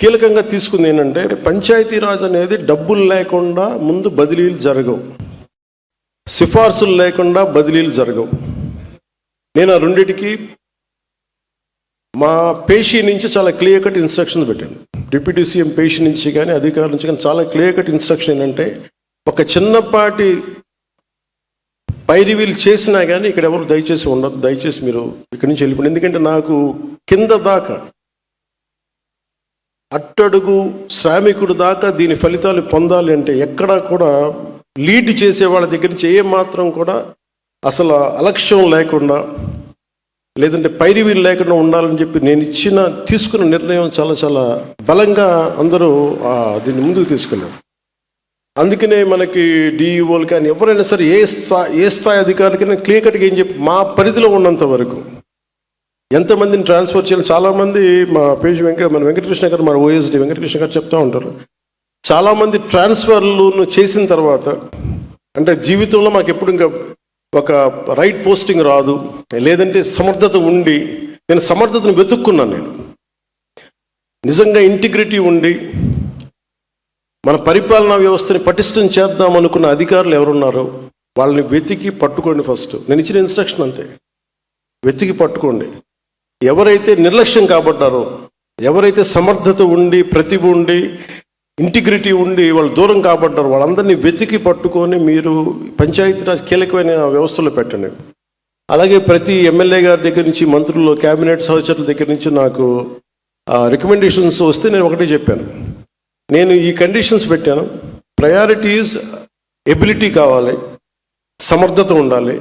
కీలకంగా తీసుకుంది ఏంటంటే పంచాయతీరాజ్ అనేది డబ్బులు లేకుండా ముందు బదిలీలు జరగవు. సిఫార్సులు లేకుండా బదిలీలు జరగవు. నేను ఆ రెండిటికి మా పేషీ నుంచి చాలా క్లియర్ కట్ ఇన్స్ట్రక్షన్స్ పెట్టాను. డిప్యూటీ సీఎం పేషీ నుంచి కానీ అధికారుల నుంచి కానీ చాలా క్లియర్ కట్ ఇన్స్ట్రక్షన్ ఏంటంటే ఒక చిన్నపాటి పైరివీలు చేసినా కానీ ఇక్కడ ఎవరు దయచేసి ఉండదు దయచేసి మీరు ఇక్కడి నుంచి వెళ్ళిపోండి. ఎందుకంటే నాకు కింద దాకా అట్టడుగు శ్రామికుడు దాకా దీని ఫలితాలు పొందాలి అంటే ఎక్కడా కూడా లీడ్ చేసే వాళ్ళ దగ్గర నుంచి ఏ మాత్రం కూడా అసలు అలక్ష్యం లేకుండా లేదంటే పైరివీలు లేకుండా ఉండాలని చెప్పి నేను ఇచ్చిన తీసుకున్న నిర్ణయం చాలా చాలా బలంగా అందరూ దీన్ని ముందుకు తీసుకున్నారు అందుకనే మనకి డిఈఓలు కానీ ఎవరైనా సరే ఏ స్థాయి ఏ స్థాయి అధికారులకైనా క్లియర్ కట్గా ఏం చెప్పి మా పరిధిలో ఉన్నంత వరకు ఎంతమందిని ట్రాన్స్ఫర్ చేయాలి? చాలామంది మా పేజ్ వెంకట మన వెంకటకృష్ణ గారు మన ఓఎస్డి వెంకటకృష్ణ గారు చెప్తూ ఉంటారు. చాలామంది ట్రాన్స్ఫర్లు చేసిన తర్వాత అంటే జీవితంలో మాకు ఎప్పుడు ఇంకా ఒక రైట్ పోస్టింగ్ రాదు లేదంటే సమర్థత ఉండి నేను సమర్థతను వెతుక్కున్నాను నేను. నిజంగా ఇంటిగ్రిటీ ఉండి మన పరిపాలనా వ్యవస్థని పటిష్టం చేద్దాం అనుకున్న అధికారులు ఎవరున్నారో వాళ్ళని వెతికి పట్టుకోండి ఫస్ట్ నేను ఇచ్చిన ఇన్స్ట్రక్షన్ అంతే. వెతికి పట్టుకోండి. ఎవరైతే నిర్లక్ష్యం కాబడ్డారో ఎవరైతే సమర్థత ఉండి ప్రతిభ ఉండి ఇంటిగ్రిటీ ఉండి వాళ్ళు దూరం కాబడ్డారు వాళ్ళందరినీ వెతికి పట్టుకొని మీరు పంచాయతీరాజ్ కీలకమైన వ్యవస్థలో పెట్టండి. అలాగే ప్రతి ఎమ్మెల్యే గారి దగ్గర నుంచి మంత్రులు క్యాబినెట్ సహచరుల దగ్గర నుంచి నాకు రికమెండేషన్స్ వస్తే నేను ఒకటే చెప్పాను. నేను ఈ కండిషన్స్ పెట్టాను. ప్రయారిటీస్ ఎబిలిటీ కావాలి. సమర్థత ఉండాలి.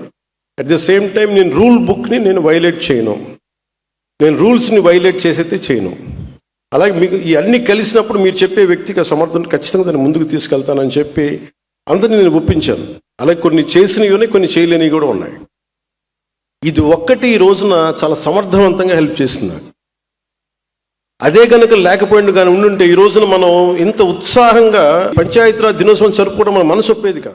అట్ ద సేమ్ టైం నేను రూల్ బుక్ని నేను వైలేట్ చేయను. నేను రూల్స్ని వైలేట్ చేసైతే చేయను. అలాగే మీకు ఈ అన్ని కలిసినప్పుడు మీరు చెప్పే వ్యక్తికి సమర్థన ఖచ్చితంగా దాన్ని ముందుకు తీసుకెళ్తానని చెప్పి అందరిని నేను ఒప్పించాను. అలాగే కొన్ని చేసినవి ఉన్నాయి కొన్ని చేయలేనివి కూడా ఉన్నాయి. ఇది ఒక్కటి ఈ రోజున చాలా సమర్థవంతంగా హెల్ప్ చేసింది. అదే కనుక లేకపోయింది కానీ ఉండుంటే ఈ రోజున మనం ఇంత ఉత్సాహంగా పంచాయతీరాజ్ దినోత్సవం జరుపుకోవడం మన మనసు ఒప్పేది కాదు.